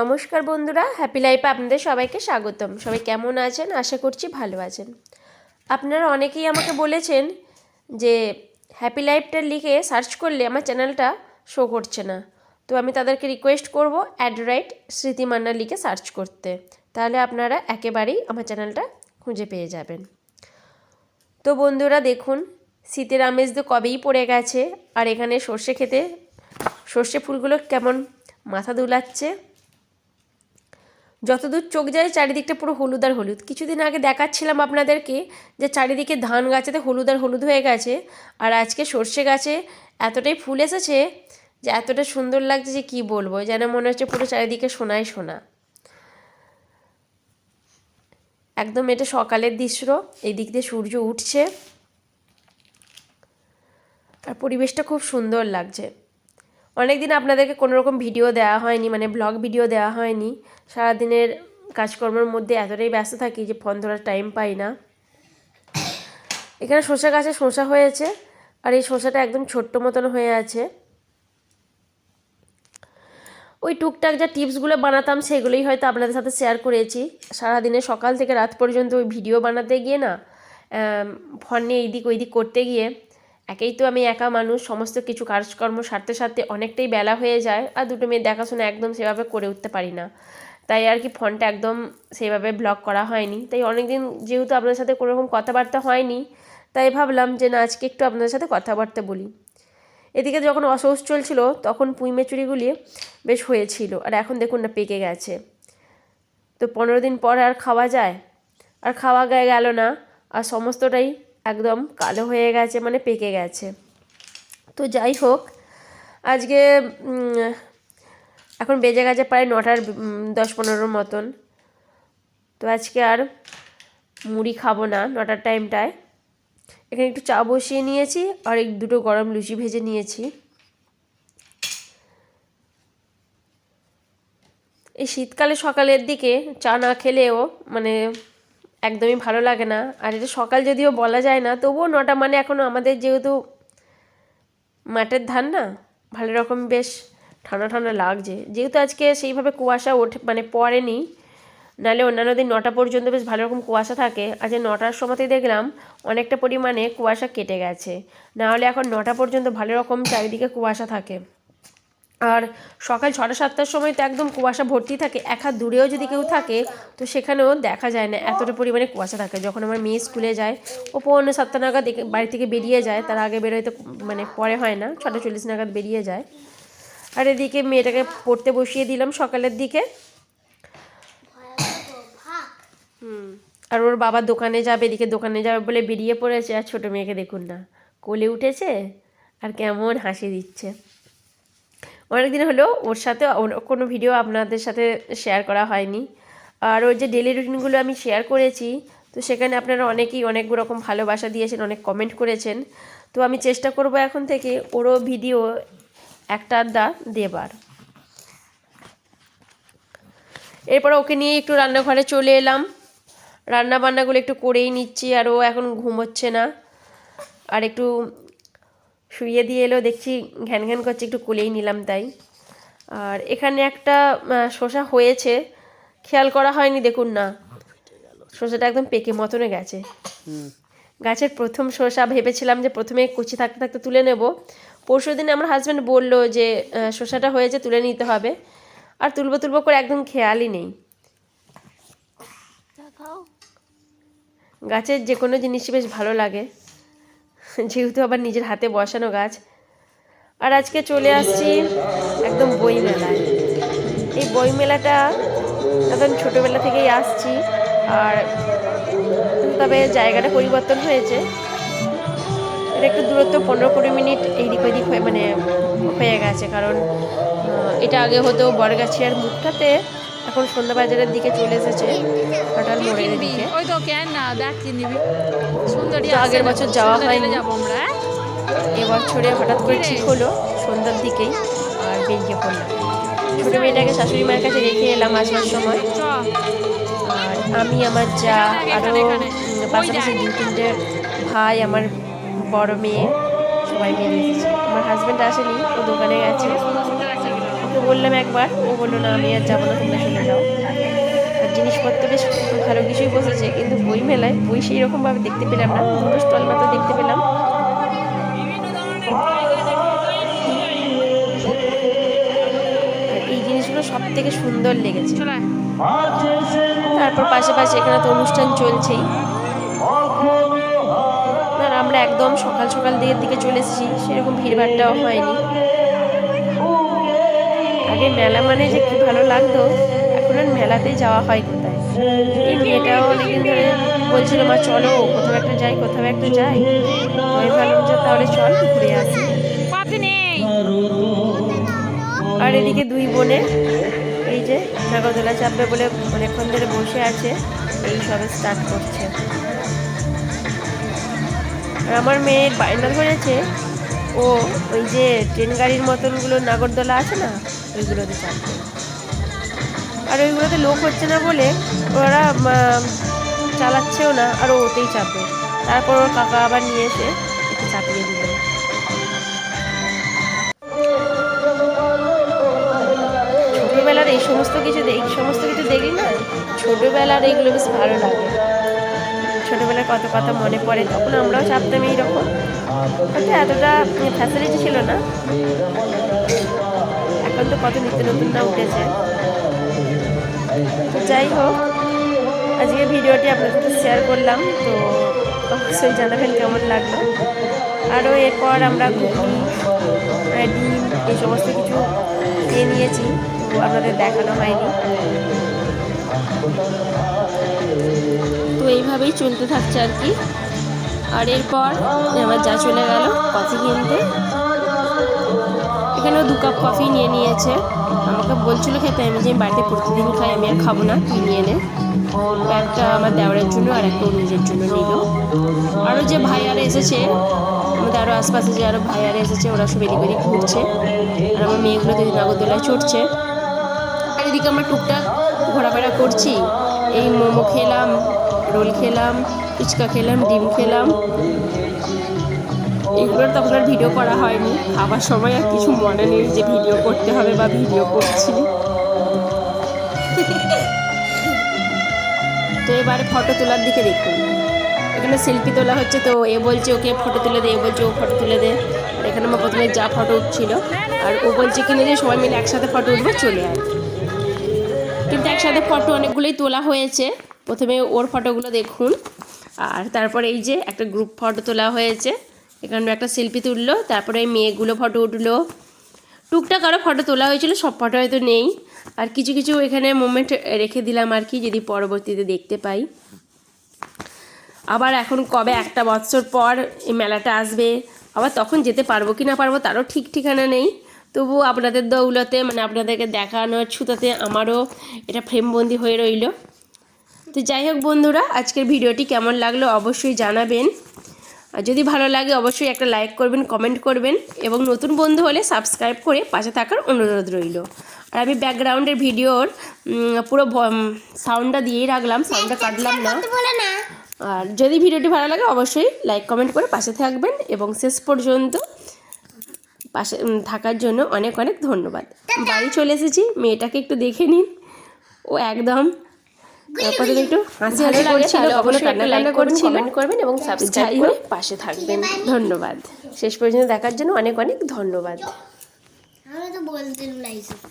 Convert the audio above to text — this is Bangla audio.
নমস্কার বন্ধুরা হ্যাপি লাইফে আপনাদের সবাইকে স্বাগতম। সবাই কেমন আছেন? আশা করছি ভালো আছেন। আপনারা অনেকেই আমাকে বলেছেন যে হ্যাপি লাইফটা লিখে সার্চ করলে আমার চ্যানেলটা শো করছে না। তো আমি তাদেরকে রিকোয়েস্ট করব অ্যাড রাইট স্মৃতিমান্না লিখে সার্চ করতে। তাহলে আপনারা একেবারেই আমার চ্যানেলটা খুঁজে পেয়ে যাবেন। তো বন্ধুরা, দেখুন, শীতের আমেজ তো কবেই পড়ে গেছে, আর এখানে সর্ষে খেতে, সর্ষে ফুলগুলো কেমন মাথা দুলাচ্ছে। যতদূর চোখ যায় চারিদিকটা পুরো হলুদ আর হলুদ। কিছুদিন আগে দেখাচ্ছিলাম আপনাদেরকে যে চারিদিকে ধান গাছেতে হলুদ আর হলুদ হয়ে গেছে, আর আজকে সর্ষে গাছে এতটাই ফুল এসেছে যে এতটা সুন্দর লাগছে যে কী বলব, যেন মনে হচ্ছে পুরো চারিদিকে সোনায় সোনা। একদম এটা সকালের দৃশ্য এই দিক দিয়ে সূর্য উঠছে। আর পরিবেশটা খুব সুন্দর লাগছে। অনেক দিন আপনাদেরকে কোনো রকম ভিডিও দেওয়া হয়নি মানে ব্লগ ভিডিও দেওয়া হয়নি। সারাদিনের কাজকর্মের মধ্যে এতটাই ব্যস্ত থাকি যে ফোন ধরার টাইম পাই না। এখানে শসা গাছে শসা হয়েছে, আর এই শসাটা একদম ছোট্ট মতন হয়ে আছে। ওই টুকটাক যা টিপসগুলো বানাতাম, সেগুলোই হয়তো আপনাদের সাথে শেয়ার করেছি। সারাদিনে সকাল থেকে রাত পর্যন্ত ওই ভিডিও বানাতে গিয়ে না ফোন নিয়ে এইদিক ওইদিক করতে গিয়ে একেই তো আমি একা মানুষ, সমস্ত কিছু কাজকর্ম সারতে সারতে অনেকটাই বেলা হয়ে যায় আর দুটো মেয়ে দেখাশোনা একদম সেভাবে করে উঠতে পারি না। তাই আর কি ফোনটা একদম সেইভাবে ব্লক করা হয়নি। তাই অনেক দিন যেহেতু আপনাদের সাথে কোনো রকম কথাবার্তা হয়নি, তাই ভাবলাম যে না, আজকে একটু আপনাদের সাথে কথাবার্তা বলি। এদিকে যখন অসৌচ চলছিল, তখন পুঁই মেচুরিগুলি বেশ হয়েছিল আর এখন দেখুন না পেকে গেছে। তো পনেরো দিন পর আর খাওয়া যায়? আর খাওয়া গায়ে গেল না, আর সমস্তটাই একদম কালো হয়ে গেছে মানে পেকে গেছে। তো যাই হোক, আজকে এখন বেজে গেছে প্রায় নটার দশ পনেরোর মতন। তো আজকে আর মুড়ি খাব না নটার টাইমটায়। এখানে একটু চা বসিয়ে নিয়েছি আর এক দুটো গরম লুচি ভেজে নিয়েছি। এই শীতকালে সকালের দিকে চা না খেলেও মানে একদমই ভালো লাগে না। আর এটা সকাল যদিও বলা যায় না, তবুও নটা মানে এখনও আমাদের যেহেতু মাঠের ধান না, ভালো রকম বেশ ঠান্ডা ঠান্ডা লাগছে। যেহেতু আজকে সেইভাবে কুয়াশা ওঠে মানে পড়েনি, নাহলে অন্যান্য দিন নটা পর্যন্ত বেশ ভালো রকম কুয়াশা থাকে। আজ নটার সময়তেই দেখলাম অনেকটা পরিমাণে কুয়াশা কেটে গেছে। নাহলে এখন নটা পর্যন্ত ভালো রকম চারিদিকে কুয়াশা থাকে। আর সকাল ছটা সাতটার সময় তো একদম কুয়াশা ভর্তি থাকে, এক হাত দূরেও যদি কেউ থাকে, তো সেখানেও দেখা যায় না, এতটা পরিমাণে কুয়াশা থাকে। যখন আমার মেয়ে স্কুলে যায়, ও পৌনে সাতটা নাগাদ বাড়ি থেকে বেরিয়ে যায়, তার আগে বেরোয় তো মানে পরে হয় না, ছটা চল্লিশ নাগাদ বেরিয়ে যায়। আর এদিকে মেয়েটাকে পড়তে বসিয়ে দিলাম সকালের দিকে। হুম, আর ওর বাবা দোকানে যাবে, এদিকে দোকানে যাবে বলে বেরিয়ে পড়েছে, আর ছোটো মেয়েকে দেখুন না, কোলে উঠেছে, আর কেমন হাসি দিচ্ছে। অনেক দিন হলো ওর সাথে কোনো ভিডিও আপনাদের সাথে শেয়ার করা হয়নি। আর ওর যে ডেলি রুটিনগুলো আমি শেয়ার করেছি, তো সেখানে আপনারা অনেকেই অনেক রকম ভালোবাসা দিয়েছেন, অনেক কমেন্ট করেছেন। তো আমি চেষ্টা করব এখন থেকে ওরও ভিডিও একটা আড্ডা দেবার। এরপর ওকে নিয়ে একটু রান্নাঘরে চলে এলাম। রান্না বান্নাগুলো একটু করেই নিচ্ছি, আর ও এখন ঘুমোচ্ছে না। আর একটু শুয়ে দিয়ে এলো দেখছি ঘ্যান ঘ্যান করছে একটু কুলেই নিলাম তাই। আর এখানে একটা শসা হয়েছে খেয়াল করা হয়নি দেখুন না। শসাটা একদম পেকে মতনে গেছে। গাছের প্রথম শসা ভেবেছিলাম যে প্রথমে কুচি থাকতে থাকতে তুলে নেব। পরশু দিন আমার হাজব্যান্ড বলল যে শসাটা হয়েছে তুলে নিতে হবে। আর তুলবো তুলবো করে একদম খেয়ালই নেই। গাছের যে কোনো জিনিসই বেশ ভালো লাগে। যেহেতু আবার নিজের হাতে বসানো গাছ। আর আজকে চলে আসছি একদম বই মেলায় এই বই মেলাটা এখন ছোটোবেলা থেকেই আসছি আর তবে জায়গাটা পরিবর্তন হয়েছে। এটা একটু দূরত্ব পনেরো কুড়ি মিনিট এইদিক ওইদিক হয়ে মানে হয়ে গেছে, কারণ এটা আগে হতো বরগাছিয়ার মুখটাতে। এখন সন্ধ্যা বাজারের দিকে চলে এসেছে হঠাৎ মোড়ের দিকে। ওই তো কেন না দেখ কি নিবি। সুন্দরী আগের বছর যাওয়া হয়নি। যাব আমরা হ্যাঁ? এবছরে হঠাৎ করে ঠিক হলো সন্ধ্যার দিকেই আর বেরিয়ে পড়লাম। ছোটো মেয়েটাকে শাশুড়ি মায়ের কাছে রেখে এলাম আসবার সময়। আর আমি আমার যা আরও। পাশাপাশি দু তিনটে ভাই আমার বড় মেয়ে সবাই মিলে এসেছি। আমার হাজব্যান্ড আসেনি ও দোকানে গেছে। বললাম একবার ও বলল না আমি আর যাব না তোমরা চলে যাও। আর জিনিসপত্র বেশ ভালো কিছুই বসেছে কিন্তু বই মেলায় বই সেই রকমভাবে দেখতে পেলাম না দুটো স্টল মাত্র দেখতে পেলাম। এই জিনিসগুলো সব থেকে সুন্দর লেগেছে। তারপর পাশে পাশে এখানে তো অনুষ্ঠান চলছেই। আর আমরা একদম সকাল সকাল দিকের দিকে চলে এসেছি সেরকম ভিড়ভাড়টাও হয়নি। আগে মেলা মানে যে কি ভালো লাগতো, এখন আর মেলাতে যাওয়া হয় কোথায়? এই মেয়েটাও অনেকদিন ধরে বলছিল, মা, চলো, কোথাও একটা যাই, কোথাও একটা যাই। আমি ভাবলাম যে তাহলে চল, ঘুরে আসি। আর এদিকে দুই বোনে, এই যে নাগরদোলা চাপবে বলে অনেকক্ষণ ধরে বসে আছে, এই সবে স্টার্ট করছে। আর আমার মেয়ের বায়না ধরেছে ও ওই যে ট্রেন গাড়ির মতনগুলো নাগরদোলা আছে না, ওইগুলোতে চাপবে আর ওইগুলোতে লোক হচ্ছে না বলে ওরা চালাচ্ছেও না, আর ওতেই চাপবে তারপর ওর কাকা আবার নিয়ে এসে চাপিয়ে দিল। ছোটোবেলার এই সমস্ত কিছু এই সমস্ত কিছু দেখি না? ছোটোবেলার এইগুলো বেশ ভালো লাগে। ছোটোবেলার কত কথা মনে পড়ে, তখন আমরাও চাপতাম এইরকম। হয়তো এতটা ফ্যাসিলিটি ছিল না। এখন তো কত নিত্য নতুন না উঠেছে। তো যাই হোক, আজকে ভিডিওটি আপনাদের শেয়ার করলাম, তো অবশ্যই জানাবেন কেমন লাগল। আরও এরপর আমরা ঘুগনি, ডিম এই সমস্ত কিছু খেয়ে নিয়েছি, তো আপনাদের দেখানো হয়নি। তো এইভাবেই চলতে থাকছে আর কি। আর এরপর আমার যা চলে গেল, কফি কিনতে। এখানেও দু কাপ কফি নিয়ে নিয়েছে। আমাকে বলছিল খেতে, আমি যে বাড়িতে প্রতিদিন খাই, আমি আর খাব না তুই নিয়ে নে একটা আমার দেওয়ারের জন্য আর একটা নিজের জন্য নিল। আরও যে ভাইয়ারা এসেছে, আমাদের আরও আশপাশে যে আরও ভাইয়ারা এসেছে, ওরা সব এদিক ঘুরছে। আর আমার মেয়েগুলো দুই নাগরদোলায় চড়ছে। আর এদিকে আমার টুকটাক ঘোরাফেরা করছি। এই মোমো খেলাম, রোল খেলাম, ফুচকা খেলাম, ডিম খেলাম। এগুলোর তখন আর ভিডিও করা হয়নি। খাবার সময় আর কিছু মনে নেই যে ভিডিও করতে হবে বা ভিডিও করছি। তো এবারে ফটো তোলার দিকে দেখুন। এখানে সেলফি তোলা হচ্ছে, তো এ বলছে ওকে ফটো তুলে দে, এ বলছে ও ফটো তুলে দে। এখানে আমার প্রথমে যা ফটো উঠছিল। আর ও বলছে কিনে যে সবাই মিলে একসাথে ফটো উঠবে, চলে আয়। কিন্তু একসাথে ফটো অনেকগুলোই তোলা হয়েছে। প্রথমে ওর ফটোগুলো দেখুন। আর তারপরে এই যে একটা গ্রুপ ফটো তোলা হয়েছে। এখানে একটা সেলফি তুললো, তারপরে মেয়েগুলো ফটো উঠল। টুকটাক আরও ফটো তোলা হয়েছিল, সব ফটো হয়তো নেই। আর কিছু কিছু এখানে মোমেন্ট রেখে দিলাম আর কি, যদি পরবর্তীতে দেখতে পাই। আবার এখন কবে একটা বছর পর এই মেলাটা আসবে, আবার তখন যেতে পারব কি না পারব তারও ঠিক ঠিকানা নেই। তবু আপনাদের দৌলতে মানে আপনাদেরকে দেখানোর ছুতাতে আমারও এটা ফ্রেমবন্দি হয়ে রইল। তো যাই হোক বন্ধুরা, আজকের ভিডিওটি কেমন লাগল অবশ্যই জানাবেন। আর যদি ভালো লাগে অবশ্যই একটা লাইক করবেন, কমেন্ট করবেন এবং নতুন বন্ধু হলে সাবস্ক্রাইব করে পাশে থাকার অনুরোধ রইল। আর আমি ব্যাকগ্রাউন্ডের ভিডিওর পুরো সাউন্ডটা দিয়েই রাখলাম সাউন্ডটা কাটলাম না। আর যদি ভিডিওটি ভালো লাগে অবশ্যই লাইক, কমেন্ট করে পাশে থাকবেন এবং শেষ পর্যন্ত পাশে থাকার জন্য অনেক অনেক ধন্যবাদ। বাড়ি চলে এসেছি মেয়েটাকে একটু দেখে নিন। ও একদম প্রথমে একটু হাসি হাসি করছিল কখনো কান্না কান্না করছিল। কমেন্ট করবেন এবং সাবস্ক্রাইব করে পাশে থাকবেন। ধন্যবাদ। শেষ পর্যন্ত দেখার জন্য অনেক অনেক ধন্যবাদ। আমরা তো বলতে লাইসেন্স